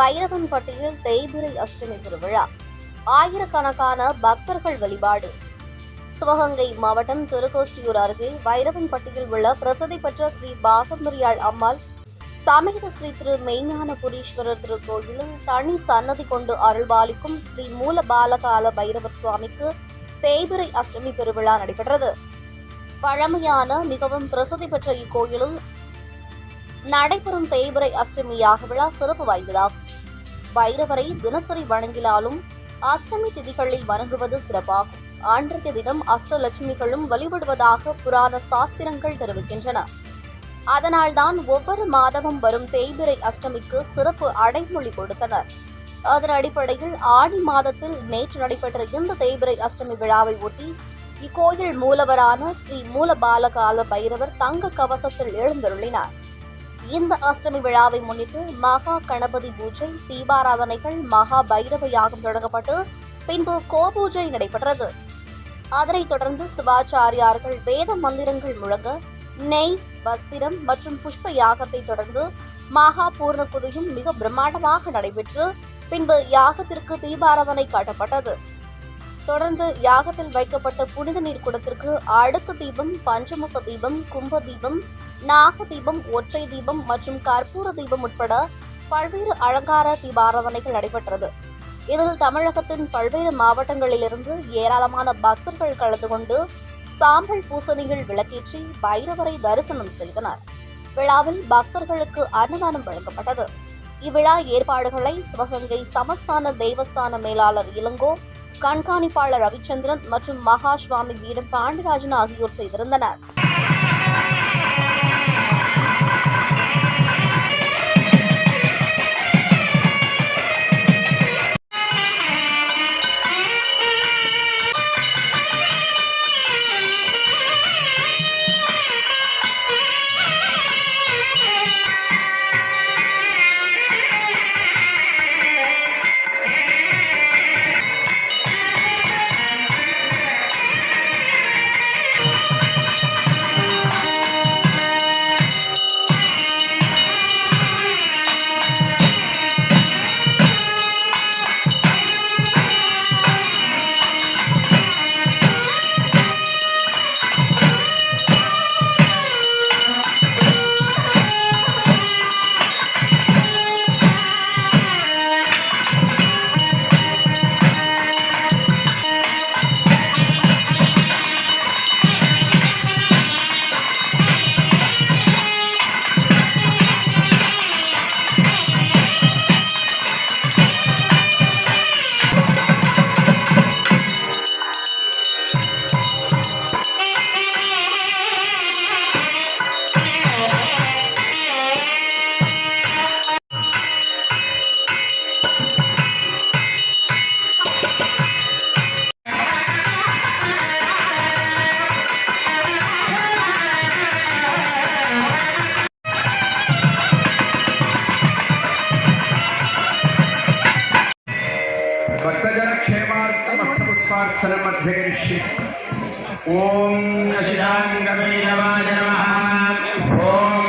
வைரவன்பட்டியில் தேய்பிரை அஷ்டமி திருவிழா. ஆயிரக்கணக்கான பக்தர்கள் வழிபாடு. சிவகங்கை மாவட்டம் திருக்கோஷ்டியூர் அருகே வைரவன்பட்டியில் உள்ள பிரசித்தி பெற்ற ஸ்ரீ பாகம்பரியாள் அம்மாள் சமேத ஸ்ரீ திரு மெய்ஞானபுரீஸ்வரர் திருக்கோயிலில் தனி சன்னதி கொண்டு அருள்பாலிக்கும் ஸ்ரீ மூல பாலகால பைரவர் சுவாமிக்கு தேய்பிரை அஷ்டமி திருவிழா நடைபெற்றது. பழமையான மிகவும் பிரசித்தி பெற்ற இக்கோயிலில் நடைபெறும் தேய்பிரை அஷ்டமியாக விழா சிறப்பு வாய்ந்ததாகும். பைரவரை தினசரி வணங்கினாலும் அஷ்டமி திதிகளில் வணங்குவது சிறப்பாகும். அன்றைய தினம் அஷ்டலட்சுமிகளும் வழிபடுவதாக புராண சாஸ்திரங்கள் தெரிவிக்கின்றன. அதனால்தான் ஒவ்வொரு மாதமும் வரும் தேய்பிரை அஷ்டமிக்கு சிறப்பு அடைமொழி கொடுத்தனர். அதன் அடிப்படையில் ஆடி மாதத்தில் நேற்று நடைபெற்ற இந்த தேய்பிரை அஷ்டமி விழாவை ஒட்டி இக்கோயில் மூலவரான ஸ்ரீ மூலபாலகால பைரவர் தங்க கவசத்தில் எழுந்தருளினார். இந்த அஷ்டமி விழாவை முன்னிட்டு மகா கணபதி பூஜை தீபாராதனைகள் மகா பைரவ யாகம் தொடங்கப்பட்டு பின்பு கோபூஜை நடைபெற்றது. அதனைத் தொடர்ந்து சிவாச்சாரியார்கள் வேத மந்திரங்கள் முழங்க நெய் வஸ்திரம் மற்றும் புஷ்ப யாகத்தை தொடர்ந்து மகா பூர்ண குதியும் மிக பிரம்மாண்டமாக நடைபெற்று பின்பு யாகத்திற்கு தீபாராதனை காட்டப்பட்டது. தொடர்ந்து யாகத்தில் வைக்கப்பட்ட புனித நீர் குடத்திற்கு அடுக்கு தீபம் பஞ்சமுக தீபம் கும்ப தீபம் நாக தீபம் ஒற்றை தீபம் மற்றும் கற்பூர தீபம் உட்பட பல்வேறு அலங்கார தீபாராதனைகள் நடைபெற்றது. இதில் தமிழகத்தின் பல்வேறு மாவட்டங்களிலிருந்து ஏராளமான பக்தர்கள் கலந்து கொண்டு சாம்பல் பூசணிகள் விளக்கேற்றி பைரவரை தரிசனம் செய்தனர். விழாவில் பக்தர்களுக்கு அன்னதானம் வழங்கப்பட்டது. இவ்விழா ஏற்பாடுகளை சிவகங்கை சமஸ்தான தேவஸ்தான மேலாளர் இளங்கோ கண்காணிப்பாளர் ரவிச்சந்திரன் மற்றும் மகா சுவாமி வீடம் ஆகியோர் செய்திருந்தனர். ध्यानार्चनमभ्यकरिष्ये ॐ नशिराङ्गमे नमः नमः ॐ